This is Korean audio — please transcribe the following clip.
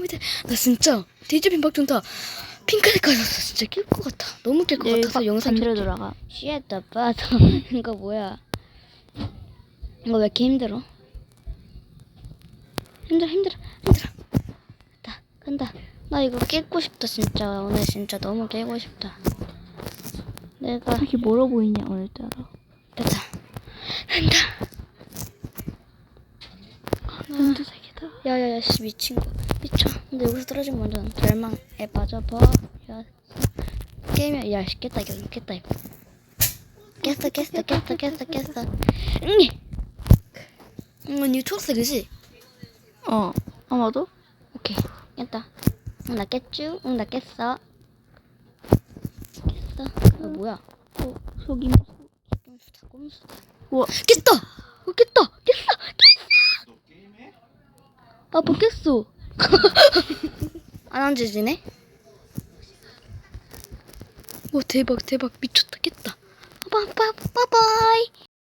밑에 나 진짜 디즈핀 박준다 핑크색깔 샀어. 진짜 낄 것 같아. 너무 낄것 내일 같아서 바- 영상 켤게. 돌아가. 쉬었다 빠져 이거 뭐야? 이거 왜 이렇게 힘들어? 힘들어 힘들어 힘들어. 나 간다. 나 이거 깨고 싶다 진짜. 오늘 진짜 너무 깨고 싶다. 내가 이렇게 멀어 보이냐 오늘따라. 됐다. 간다. 야야야 씨 미친 거 미쳐. 근데 여기서 떨어지면 완전 절망에 빠져버렸어 게임이 야. 씨, 깼다 이거. 깼다 이거. 깼어 깼어 깼어 깼어 깼어. 응응 이거 초록색이지? 어. 아마도? 오케이. 깼다. 응 나 깼쥬? 응 나 깼어. 깼어. 이거 뭐야? 어, 속임. 꼼수다 꼼수다. 우와. 깼다! 어 깼다! 깼어! 깼어! 아빠 깼어 안 앉아지네? 와 대박 대박. 미쳤다. 깼다 빠빠 빠빠이